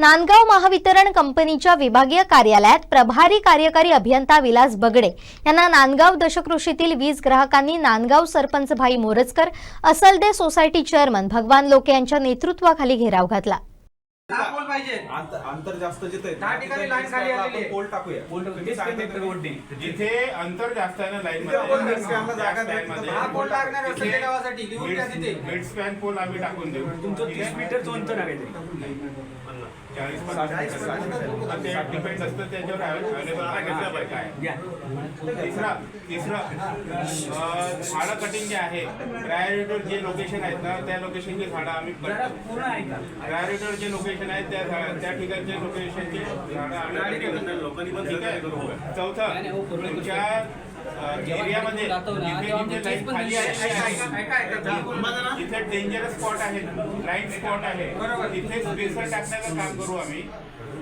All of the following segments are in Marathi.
नांदगाव महावितरण कंपनीच्या विभागीय कार्यालयात प्रभारी कार्यकारी अभियंता विलास बगडे यांना नांदगाव दशकृषीतील वीज ग्राहकांनी नांदगाव सरपंच भाई मोरजकर असलदे सोसायटी चेअरमन भगवान लोके यांच्या नेतृत्वाखाली घेराव घातला दहा पोल पाहिजे अंतर जास्त जिथे. पोल टाकूया अंतर जास्त आहे ना लाईन. दहा पोल मिड स्पॅन आम्ही टाकून देऊ तुमचं तीस? मीटरचं अंतर आहे. चाळीस पन्नास. ते डिपेंड असतं त्याच्यावर अवेलेबल आहे. काय. तिसरा तिसरं. झाडं कटिंग जे आहे प्रायोरिटीवर जे लोकेशन आहेत ना त्या लोकेशनचे झाडं आम्ही प्रायोरिटीवर जे लोकेशन आहेत त्या त्या ठिकाणचे लोकेशनचे झाडं आम्ही चौथं तुमच्या एरियामध्ये डेंजरस स्पॉट आहे. लाइट स्पॉट आहे. तिथे स्पेसर टाकण्याचं काम करू आम्ही.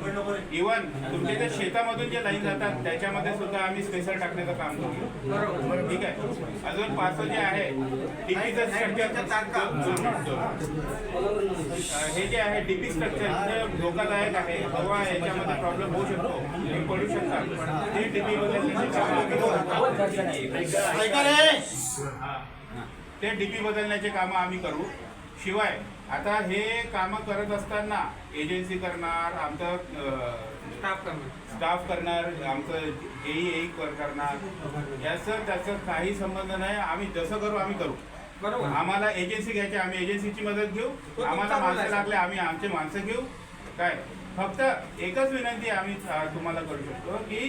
इवन तुमच्या त्या शेतामधून जे लाईन जातात त्याच्यामध्ये सुद्धा आम्ही स्पेसर टाकण्याचं काम करू. ठीक आहे? अजून पाच जे आहे हे जे आहे डीपी स्ट्रक्चर धोकादायक आहे. हवा याच्यामध्ये प्रॉब्लेम होऊ शकतो. पडू शकतात. ते डीपी बदलण्याचे. ते डीपी बदलण्याचे कामं आम्ही करू. शिवाय आता हे कामं करत असताना एजन्सी करणार आमचं स्टाफ करणार. स्टाफ करणार आमचं एई एई करणार. याचं त्याचं काही संबंध नाही. आम्ही जसं करू आम्ही करू. बरोबर. आम्हाला एजन्सी घ्यायची आम्ही एजन्सीची मदत घेऊ. आम्हाला माणसं. लागले आम्ही आमचे माणसं घेऊ. काय? फक्त एकच विनंती आम्ही तुम्हाला करू शकतो की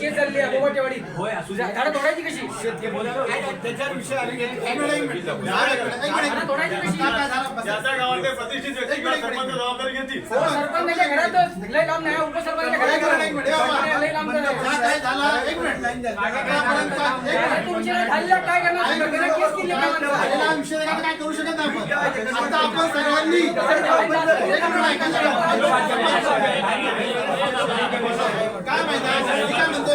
केस झालेली आहे बोबाटेवाडी होय, असू द्या. झाडं तोडायची कशी त्याच्यात विषय आले की- झाडं तोडायची कशी ज्याच्या गावातले प्रतिष्ठित व्यक्तीला सरपंच जबाबदारी घेतील हो, सरपंचाच्या घरातच लय लांब नाही उपसरपंचाच्या घरात लय लांब नाही. काय तुमच्या झालेलं काय करणार तुम्ही? केस केली का माणसं? काय करू शकत नाही आपण आता आपण सर्वांनी काय माहिती आहे? मी काय म्हणतो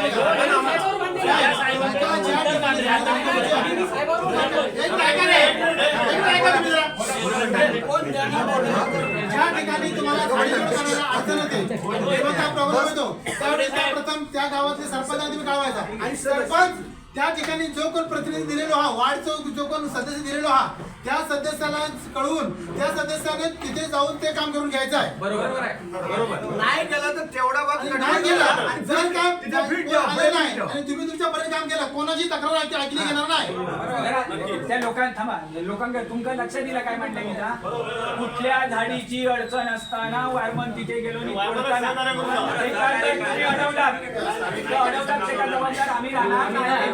ज्या ठिकाणी- तुम्हाला अडचण येते किंवा प्रॉब्लेम येतो त्या प्रथम त्या गावातले सरपंचाला तुम्ही कळवायचा आणि सरपंच त्या ठिकाणी जो कोण प्रतिनिधी दिलेलो हा वार्डचा जो कोण सदस्य दिलेलो हा त्या सदस्याला कळवून त्या सदस्याने तिथे जाऊन ते काम करून घ्यायचं आहे बरोबर आहे नाही केलं तर तेवढा भाग नाही केलं आणि जर आलं नाही. आणि तुम्ही तुमच्यापर्यंत काम केलं कोणाची तक्रार ऐक- ऐकली घेणार नाही त्या लोकांना थांबा लोकांना तुमका लक्ष दिलं काय म्हणले मी का कुठल्या झाडीची अडचण असताना वायरमन तिथे गेलो आणि ते. ते ते का जबाबदार आम्ही राहणार नाही.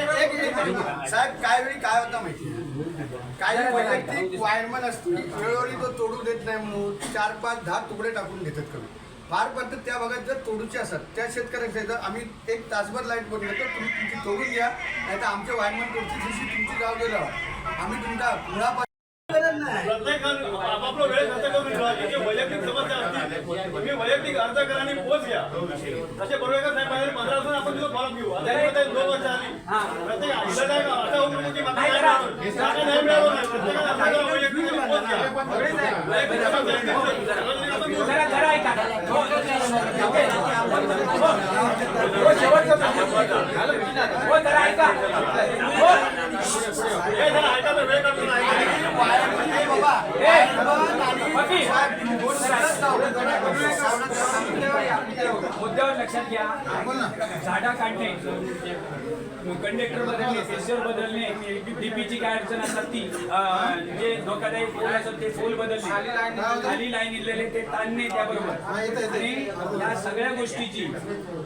साहेब काय वेळी काय होतं माहिती काही वैयक्तिक वायरमन असतील वेळोवेळी तो तोडू देत नाही म्हणून चार पाच दहा तुकडे टाकून घेतात कमी. फार पद्धत त्या भागात जर तोडूचे असतात त्या शेतकऱ्यांच्या आम्ही एक तासभर लाइट बंद करतो तुम्ही तुमची तोडून घ्या नाही तर आमच्या वायरमन तोडची तुमची गाव राहा आम्ही तुमचा मुळापासून प्रत्येक आपापला वेळ खर्च करून ठेवा जे वैयक्तिक समस्या असतील तुम्ही वैयक्तिक अर्ज करा आणि पोच घ्या तसे बरोबर साहेब पाहिजे पंधरा आपण तिथं फॉलो घेऊ आता हे दोन वर्ष आली प्रत्येक का, असं होऊ की मला नाही काय करा. मिळालं. जागा नाही मिळालं नाही. प्रत्येकाला जागा वैयक्तिक तुम्ही पोच घ्या. वैयक्तिक समस्या आहे. जरा जरा ऐका हो, हो, शेवटचं हो जरा ऐका हो हे जरा ऐका तर वेळ काढून ऐका. ए, वकील, मुद्द्यावर लक्षात घ्या. झाडा काढणे. कंडक्टर बदलणे सेन्सर बदलणे डीपीची काय अडचण असतात ती जे धोकादायक पोल असतात ते पोल बदलणे. खाली लाईन इलेले ते. ताणणे त्याबरोबर. आणि या सगळ्या गोष्टीची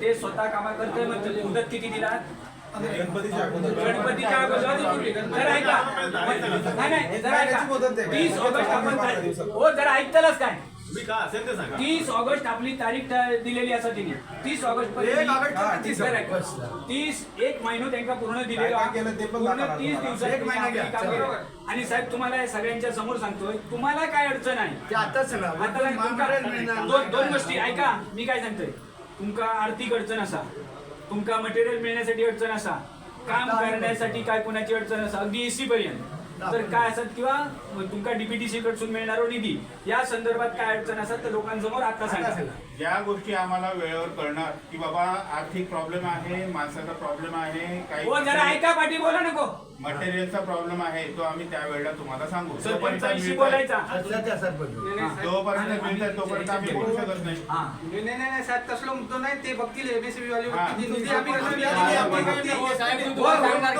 ते स्वतः कामा करते म्हणजे मुदत किती दिलात? गणपतीच्या अगोदर. जरा ऐका. नाही नाही जरा ऐका. तीस ऑगस्ट आपण हो जरा ऐकतालच काय? मी काय असेल ते सांगा. तीस ऑगस्ट आपली तारीख दिलेली असा तिने. तीस ऑगस्ट एक ऑगस्ट पर्यंत तीस एक महिना त्यांना पूर्ण दिलेला. पूर्ण तीस दिवसात एक महिना घ्या. काम. केलं. आणि साहेब तुम्हाला हे सगळ्यांच्या समोर सांगतोय तुम्हाला काय अडचण आहे? ते आताच सांगा. आता तुमका दोन दोन गोष्टी ऐका मी काय सांगतोय? तुमका आर्थिक अडचण असा. तुमका मटेरियल मिळण्यासाठी अडचण असा. काम करण्यासाठी काय कोणाची अडचण असा? अगदी एसी पर्यंत. तर काय असत किंवा तुमका डीपीटीसी कडसून मिळणार निधी या संदर्भात काय अडचण असत तर लोकांसमोर आता सांगा. ज्या गोष्टी आम्हाला वेळेवर कळणार की बाबा आर्थिक प्रॉब्लेम आहे माणसाचा प्रॉब्लेम आहे हो जरा काही ऐका पाठी बोला नको मटेरियलचा प्रॉब्लेम आहे तो आम्ही त्यावेळेला तुम्हाला सांगू सरपंचाशी जोपर्यंत बोलायचा सरपंच जोपर्यंत मिळतंय तोपर्यंत आम्ही बोलू शकत नाही हा नाही नाही नाही साहेब तसलं म्हणतो नाही ते बघतील एबीसीबी वाले हा. निधी आम्ही कसं हा. दिला, आम्ही हा. हो, हो, हो, हो, हो, हो?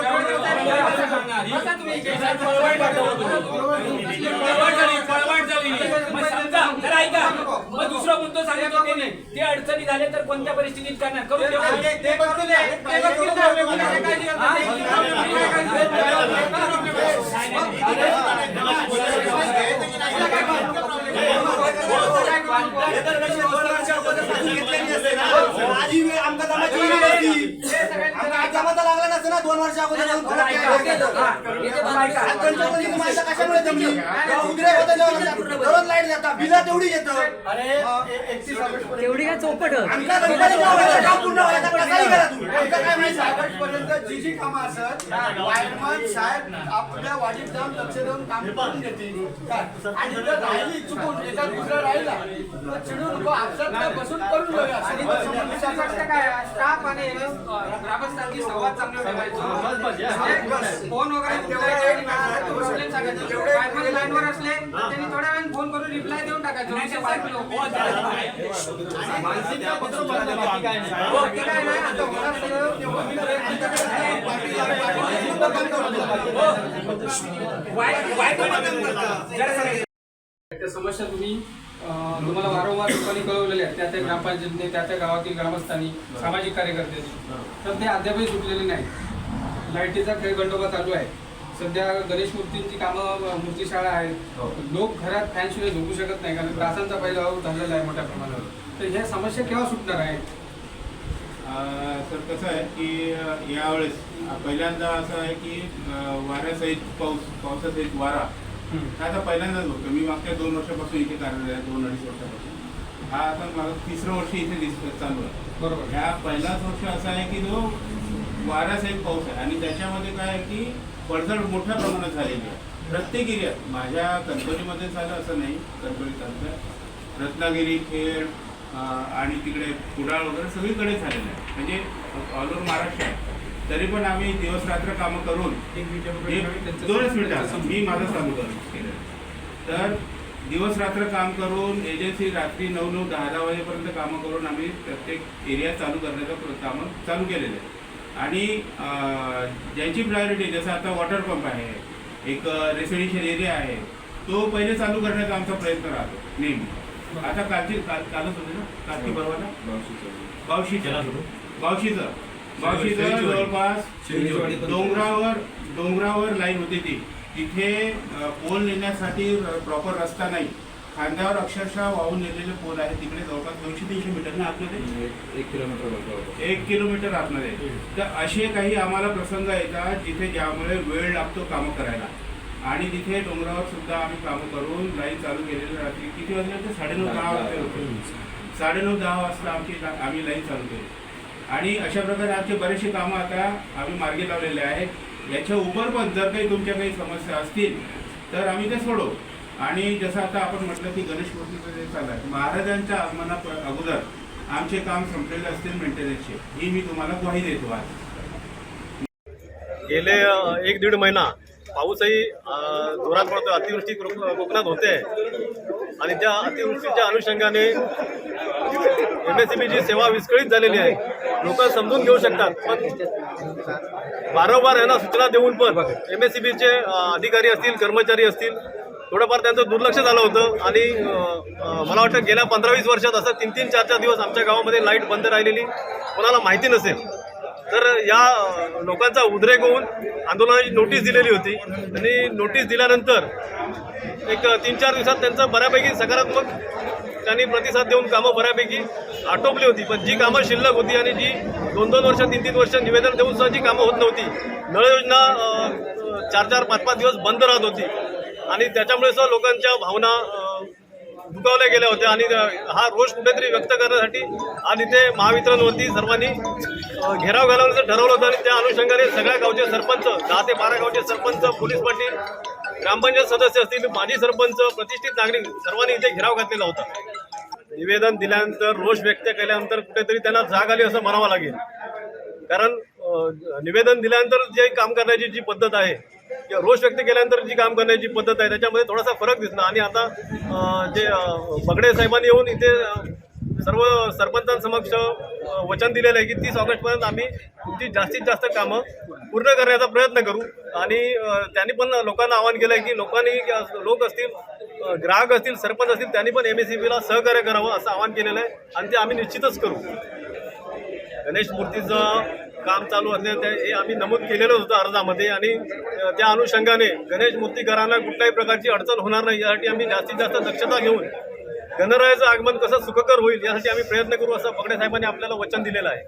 बसा तुम्ही पळवाट झाली पळवाट झाली मग समजा जरा ऐका दुसरा मुद्दा सांगत नाही. ते अडचणी झाले तर कोणत्या परिस्थितीत करणार? हा? ते- आम्ही काय काळजी आधी वेळ आमका जमाचा लागला नसतं ना दोन वर्ष अगोदर येऊन. हा. तुम्हाला कशामुळे जमली होतं दररोज लाइट जाता बिला तेवढी येतं अरे एकतीस ऑगस्ट तेवढी काय चौपट? आमका गणपतीच्या वेळेला काम पूर्ण व्हायचं कसाही करा तुम्ही आमका काय माहिती? ऑगस्ट पर्यंत जी जी कामं असत वायरमन साहेब आपल्या वाडीत जाऊन लक्ष देऊन काम करून काय? आणि जर राहिली चुकून एका दुसरा राहिला. तर चिडू नको आपसात बसून करून घेऊया आणि काय स्टाफ ग्रामस्थांची संवाद चांगला फोन वगैरे प्रॉब्लेम सांगायचे बाहेर लाईनवर असले तर त्यांनी थोड्या वेळ फोन करून रिप्लाय देऊन टाकायचं त्या समस्या तुम्ही तुम्हाला वारंवार लोकांनी कळवलेल्या आहेत. त्या त्या ग्रामपंचायतीने त्या त्या गावातील ग्रामस्थांनी सामाजिक कार्यकर्त्यांनी. तर ते अद्यापही सुटलेले नाही लाईटीचा खेळ गंडोबा चालू आहे. सध्या गणेश मूर्तींची कामं मूर्तीशाळा आहेत. लोक घरात फॅनशिवाय झोपू शकत नाही कारण त्रासांचा पहिला वाव झालेला आहे मोठ्या प्रमाणावर. तर ह्या समस्या केव्हा सुटणार आहेत? तर कसं आहे की यावेळेस पहिल्यांदा असं आहे की वाऱ्यासहित पाऊस पावसासहित वारा. हा आता पहिल्यांदाच होतो. मी मागच्या दोन वर्षापासून इथे कार्यरत आहे दोन अडीच वर्षापासून. हा आता मला तिसरं वर्ष इथे दिस चालू आहे. बरोबर. ह्या पहिलाच वर्ष असा आहे की जो वाऱ्यासहित पाऊस आहे. आणि त्याच्यामध्ये काय आहे की पडझड मोठ्या प्रमाणात झालेली आहे. प्रत्येक एरियात माझ्या कणकवलीमध्ये झालं असं नाही कणकवली तालुक्यात. रत्नागिरी खेड आणि तिकडे कुडाळ वगैरे सगळीकडे झालेलं आहे. म्हणजे ऑल ओव्हर महाराष्ट्र आहे. तरी पण आम्ही दिवस रात्र कामं करून एक- दोनच मिनिटं. मी माझं चालू केलं. तर दिवस रात्र काम करून एजन्सी रात्री नऊ नऊ दहा दहा वाजेपर्यंत कामं करून आम्ही प्रत्येक एरिया चालू करण्याचं कामं चालू केलेलं आहे. आणि ज्यांची प्रायोरिटी जसं आता वॉटर पंप आहे एक रेसिडेन्शियल एरिया आहे तो पहिले चालू करण्याचा आमचा प्रयत्न राहतो नेहमी. आता कालची काल कालच होते ना? काल की परवाला? बावशीचं. बावशीचं. बावशीचं. जवळपास डोंगरावर डोंगरावर लाईन होती ती. तिथे पोल नेण्यासाठी प्रॉपर रस्ता नाही. खांद्यावर अक्षरशः वाहून नेलेले पोल आहे. तिकडे जवळपास दोनशे तीनशे मीटर ना आतमध्ये. एक किलोमीटर एक किलोमीटर आतमध्ये. तर असे काही आम्हाला प्रसंग येतात जिथे ज्यामुळे वेळ लागतो कामं करायला. आणि तिथे डोंगरावर सुद्धा आम्ही कामं करून लाईन चालू केलेली रात्री किती वाजले? होते साडेनऊ दहा वाजले होते. साडेनऊ दहा वाजता आमची आम्ही लाईन चालू केली. आणि अशा प्रकारे आमचे बरेचसे कामं आता आम्ही मार्गी लावलेले आहेत. याच्या उपर पण जर काही तुमच्या काही समस्या असतील तर आम्ही ते सोडवू. आणि जसं आता आपण म्हटलं की गणेश मूर्तीचं जे चालू आहे महाराजांच्या आगमना अगोदर आमचे काम संपलेले असतील मेंटेनन्सचे ही मी तुम्हाला ग्वाही देतो आज. गेले एक दीड महिना पाऊसही जोरात पडतो अतिवृष्टी कोकणात होते. आणि त्या अतिवृष्टीच्या अनुषंगाने एम एस सी सेवा विस्कळीत झालेली आहे. लोक समजून घेऊ शकतात पण वारंवार यांना सूचना देऊन पण एम एस सी बीचे अधिकारी असतील कर्मचारी असतील थोडंफार त्यांचं दुर्लक्ष झालं होतं आणि मला वाटतं गेल्या पंधरा वीस वर्षात असं तीन तीन चार चार दिवस आमच्या गावामध्ये लाइट बंद राहिलेली. कोणाला माहिती नसेल. तर या लोकांचा उद्रेक होऊन आंदोलनाची नोटीस दिलेली होती. आणि नोटीस दिल्यानंतर एक तीन चार दिवसात त्यांचं बऱ्यापैकी सकारात्मक त्यांनी प्रतिसाद देऊन कामं बऱ्यापैकी आटोपली होती. पण जी कामं शिल्लक होती आणि जी दोन दोन वर्ष तीन तीन वर्ष निवेदन देऊन सुद्धा जी कामं होत नव्हती नळ योजना चार चार पाच पाच दिवस बंद राहत होती. आणि त्याच्यामुळे सुद्धा लोकांच्या भावना दुखावल्या गेल्या होत्या. आणि हा रोष कुठेतरी व्यक्त करण्यासाठी आणि ते महावितरणवरती सर्वांनी घेराव घालवण्याचं ठरवलं होतं. आणि त्या अनुषंगाने सगळ्या गावचे सरपंच दहा ते बारा गावचे सरपंच पोलीस पाटील ग्रामपंचायत सदस्य असतील माजी सरपंच प्रतिष्ठित नागरिक सर्वांनी इथे घेराव घातलेला होता. निवेदन दिल्यानंतर रोष व्यक्त केल्यानंतर कुठेतरी त्यांना जाग आली असं म्हणावं लागेल. कारण निवेदन दिल्यानंतर जे काम करण्याची जी पद्धत आहे रोष व्यक्त केल्यानंतर जी काम करण्याची पद्धत आहे त्याच्यामध्ये थोडासा फरक दिसला. आणि आता जे बगडे साहेबांनी येऊन इथे सर्व सरपंचांसमक्ष वचन दिलेलं आहे की तीस ऑगस्टपर्यंत आम्ही तुमची जास्तीत जास्त कामं पूर्ण करण्याचा प्रयत्न करू. आणि त्यांनी पण लोकांना आवाहन केलं आहे की लोकांनी लोक असतील ग्राहक असतील सरपंच असतील त्यांनी पण एम एस सी बीला सहकार्य करावं असं आवाहन केलेलं आहे. आणि ते आम्ही निश्चितच करू. गणेश मूर्तीचं काम चालू असल्याने ते हे आम्ही नमूद केलेलं होतं अर्जामध्ये आणि त्या अनुषंगाने गणेश मूर्तीकरांना कुठल्याही प्रकारची अडचण होणार नाही. यासाठी आम्ही जास्तीत जास्त दक्षता घेऊन गणरायाचं आगमन कसं सुखकर होईल यासाठी आम्ही प्रयत्न करू असं बगडे साहेबांनी आपल्याला वचन दिलेलं आहे.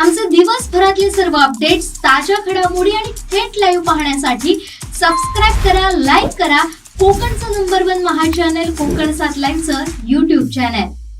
आमचे दिवसभरातले सर्व अपडेट्स ताज्या घडामोडी आणि थेट लाईव्ह पाहण्यासाठी सबस्क्राईब करा लाईक करा. कोकणचं नंबर वन महा चॅनल कोकण सात लाईव्हचं युट्यूब चॅनल